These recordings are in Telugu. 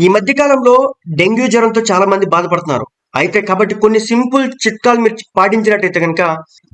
ఈ మధ్య కాలంలో డెంగ్యూ జ్వరంతో చాలా మంది బాధపడుతున్నారు. అయితే కాబట్టి కొన్ని సింపుల్ చిట్కాలు మీరు పాటించినట్టయితే కనుక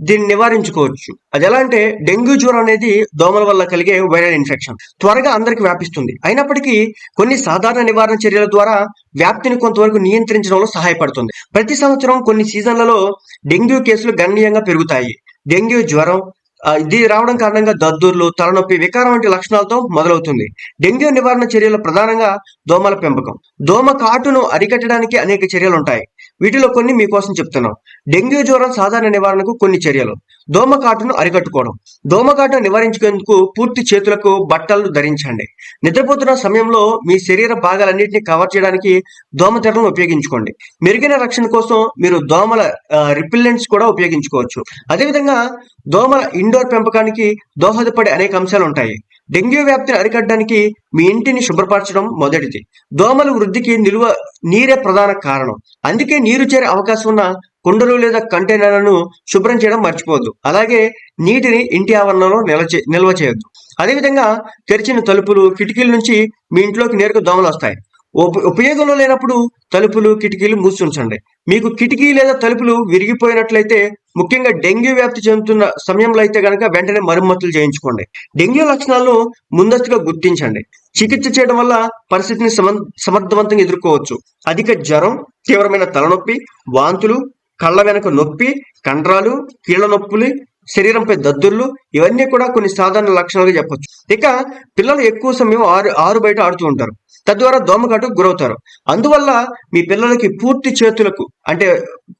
దీన్ని నివారించుకోవచ్చు. అది ఎలా అంటే డెంగ్యూ జ్వరం అనేది దోమల వల్ల కలిగే వైరల్ ఇన్ఫెక్షన్. త్వరగా అందరికి వ్యాపిస్తుంది. అయినప్పటికీ కొన్ని సాధారణ నివారణ చర్యల ద్వారా వ్యాప్తిని కొంతవరకు నియంత్రించడంలో సహాయపడుతుంది. ప్రతి సంవత్సరం కొన్ని సీజన్లలో డెంగ్యూ కేసులు గణనీయంగా పెరుగుతాయి. డెంగ్యూ జ్వరం ఇది రావడం కారణంగా దద్దుర్లు తలనొప్పి వికారం వంటి లక్షణాలతో మొదలవుతుంది. డెంగ్యూ నివారణ చర్యలు ప్రధానంగా దోమల పెంపకం. దోమ కాటును అరికట్టడానికి అనేక చర్యలు ఉంటాయి వీటిలో కొన్ని మీకోసం చెప్తున్నాం. డెంగ్యూ జ్వరం సాధారణ నివారణకు కొన్ని చర్యలు. దోమకాటును అరికట్టుకోవడం. దోమకాటును నివారించేందుకు నివారించుకునేందుకు పూర్తి చేతులకు బట్టలను ధరించండి. నిద్రపోతున్న సమయంలో మీ శరీర భాగాలన్నింటినీ కవర్ చేయడానికి దోమతెరలను ఉపయోగించుకోండి. మెరుగైన రక్షణ కోసం మీరు దోమల రిపిల్లెంట్స్ కూడా ఉపయోగించుకోవచ్చు. అదేవిధంగా దోమల ఇండోర్ పెంపకానికి దోహదపడే అనేక అంశాలు ఉంటాయి. డెంగ్యూ వ్యాప్తిని అరికట్టడానికి మీ ఇంటిని శుభ్రపరచడం మొదటిది. దోమల వృద్ధికి నిలువ నీరే ప్రధాన కారణం. అందుకే నీరు చేరే అవకాశం ఉన్న కుండలు లేదా కంటైనర్లను శుభ్రం చేయడం మర్చిపోవద్దు. అలాగే నీటిని ఇంటి ఆవరణలో నిల్వ చే నిల్వ చేయొద్దు. అదేవిధంగా తెరిచిన తలుపులు కిటికీల నుంచి మీ ఇంట్లోకి నేరుగా దోమలు వస్తాయి. ఉప- ఉపయోగంలో లేనప్పుడు తలుపులు కిటికీలు మూసి ఉంచండి. మీకు కిటికీ లేదా తలుపులు విరిగిపోయినట్లయితే ముఖ్యంగా డెంగ్యూ వ్యాప్తి చెందుతున్న సమయంలో అయితే కనుక వెంటనే మరమ్మతులు చేయించుకోండి. డెంగ్యూ లక్షణాలను ముందస్తుగా గుర్తించండి. చికిత్స చేయడం వల్ల పరిస్థితిని సమర్థవంతంగా ఎదుర్కోవచ్చు. అధిక జ్వరం తీవ్రమైన తలనొప్పి వాంతులు కళ్ళ వెనక నొప్పి కండరాలు కీళ్ళ నొప్పులు శరీరంపై దద్దుర్లు ఇవన్నీ కూడా కొన్ని సాధారణ లక్షణాలుగా చెప్పొచ్చు. ఇక పిల్లలు ఎక్కువ సమయం ఆరు ఆరు బయట ఆడుతూ ఉంటారు. తద్వారా దోమకాటు గురవుతారు. అందువల్ల మీ పిల్లలకి పూర్తి చేతులకు అంటే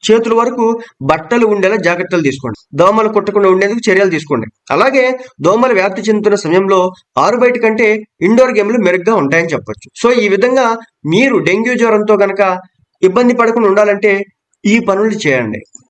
చేతుల వరకు బట్టలు ఉండేలా జాగ్రత్తలు తీసుకోండి. దోమలు కుట్టకుండా ఉండేందుకు చర్యలు తీసుకోండి. అలాగే దోమలు వ్యాప్తి చెందుతున్న సమయంలో ఆరు బయట కంటే ఇండోర్ గేమ్లు మెరుగ్గా ఉంటాయని చెప్పొచ్చు. సో ఈ విధంగా మీరు డెంగ్యూ జ్వరంతో గనక ఇబ్బంది పడకుండా ఉండాలంటే ఈ పనులు చేయండి.